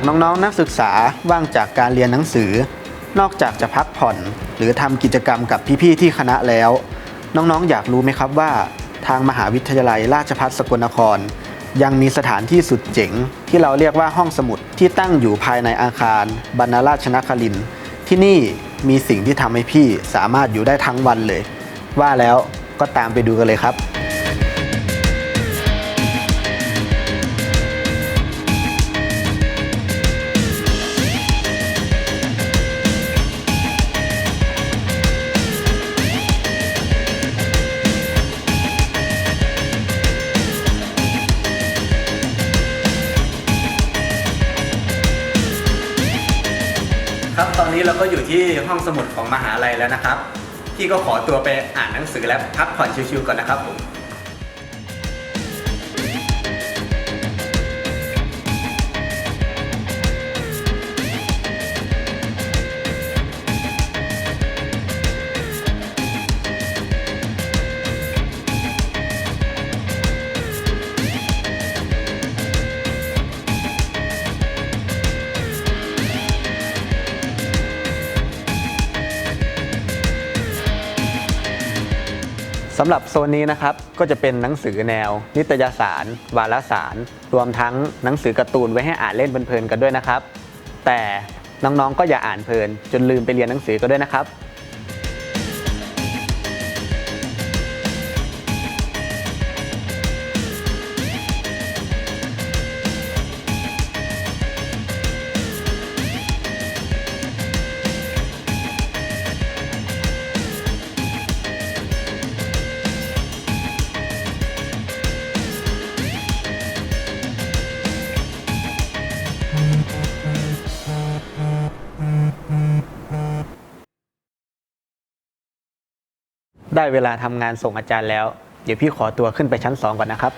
ากน้องๆนักศึกษาว่างจากการเรียนหนังสือ นอกจากจะพักผ่อน หรือทำกิจกรรมกับพี่ๆที่คณะแล้ว น้องๆ อยากรู้ไหมครับว่า ทางมหาวิทยาลัยราชภัฏสกลนคร ยังมีสถานที่สุดเจ๋ง ที่เราเรียกว่าห้องสมุดที่ตั้งอยู่ภายในอาคารบรรณราชนครินที่นี่มีสิ่งที่ทำให้พี่สามารถอยู่ได้ทั้งวันเลย ว่าแล้วก็ตามไปดูกันเลยครับ อนนี้เราก็อยู่ที่ห้องสมุดของมหาลัยแล้วนะครับ พี่ก็ขอตัวไปอ่านหนังสือและพักผ่อนชิวๆก่อนนะครับผม สำหรับโซนนี้นะครับก็จะเป็นหนังสือแนว นิตยสาร วารสาร รวมทั้งหนังสือการ์ตูนไว้ให้อ่านเล่นเพลินๆกันด้วยนะครับ แต่น้องๆก็อย่าอ่านเพลินจนลืมไปเรียนหนังสือก็ด้วยนะครับ ได้เวลาทำงานส่งอาจารย์แล้ว เดี๋ยวพี่ขอตัวขึ้นไปชั้น 2 ก่อนนะครับ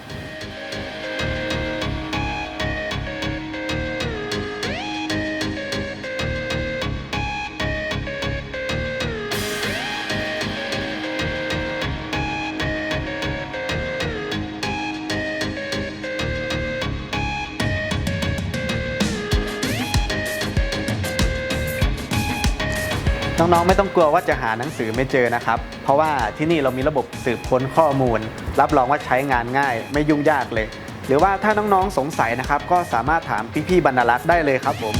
น้องๆ ไม่ต้องกลัวว่าจะหาหนังสือไม่เจอนะครับ เพราะว่าที่นี่เรามีระบบสืบค้นข้อมูล รับรองว่าใช้งานง่าย ไม่ยุ่งยากเลย หรือว่าถ้าน้องๆ สงสัยนะครับ ก็สามารถถามพี่ๆบรรลักษ์ได้เลยครับผม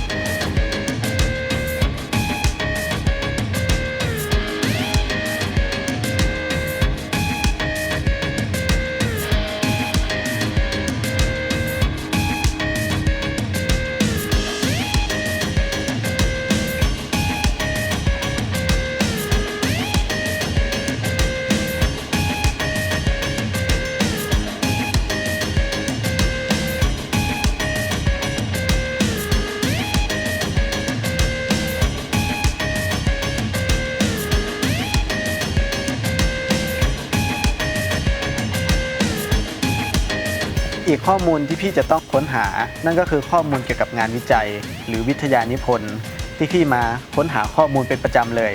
อีกข้อมูลที่พี่จะต้องค้นหา นั่นก็คือข้อมูลเกี่ยวกับงานวิจัย หรือวิทยานิพนธ์ที่พี่มาค้นหาข้อมูลเป็นประจำเลย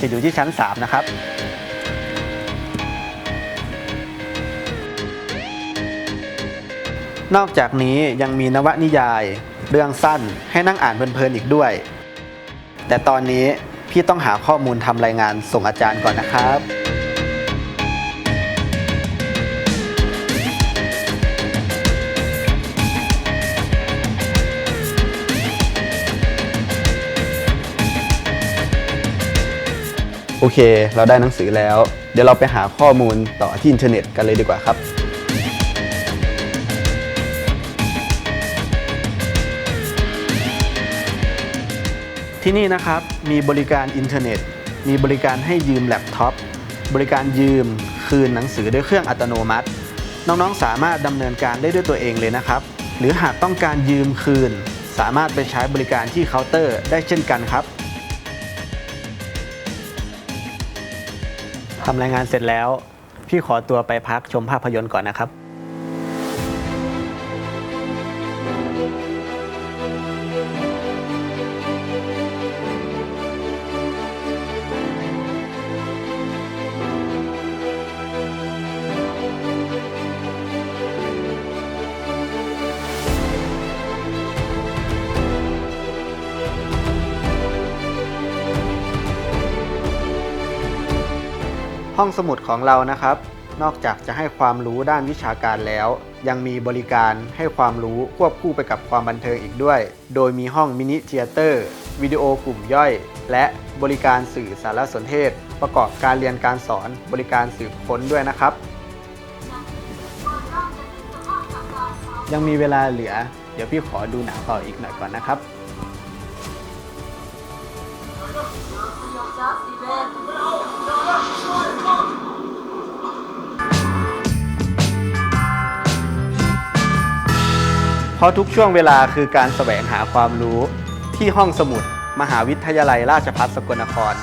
จะอยู่ที่ชั้น 3 นะครับนอกจากนี้ยังมีนวนิยาย เรื่องสั้นให้นั่งอ่านเพลินๆอีกด้วย แต่ตอนนี้พี่ต้องหาข้อมูลทำรายงานส่งอาจารย์ก่อนนะครับ โอเค เราได้หนังสือแล้ว เดี๋ยวเราไปหาข้อมูลต่อที่อินเทอร์เน็ตกันเลยดีกว่าครับ ที่นี่นะครับมีบริการอินเทอร์เน็ต มีบริการให้ยืมแล็ปท็อปบริการยืมคืนหนังสือด้วยเครื่องอัตโนมัติ น้องๆสามารถดำเนินการได้ด้วยตัวเองเลยนะครับ หรือหากต้องการยืมคืน สามารถไปใช้บริการที่เคาน์เตอร์ได้เช่นกันครับ ทำรายงานเสร็จแล้ว พี่ขอตัวไปพักชมภาพยนตร์ก่อนนะครับ ห้องสมุดของเรานะครับ นอกจากจะให้ความรู้ด้านวิชาการแล้ว ยังมีบริการให้ความรู้ควบคู่ไปกับความบันเทิงอีกด้วย โดยมีห้องมินิเทเตอร์วิดีโอกลุ่มย่อย และบริการสื่อสารสนเทศ ประกอบการเรียนการสอนบริการสืบค้นด้วยนะครับ ยังมีเวลาเหลือ เดี๋ยวพี่ขอดูหนังต่ออีกหน่อยก่อนนะครับ เพราะทุกช่วงเวลาคือการแสวงหาความรู้ที่ห้องสมุด มหาวิทยาลัยราชภัฏสกลนคร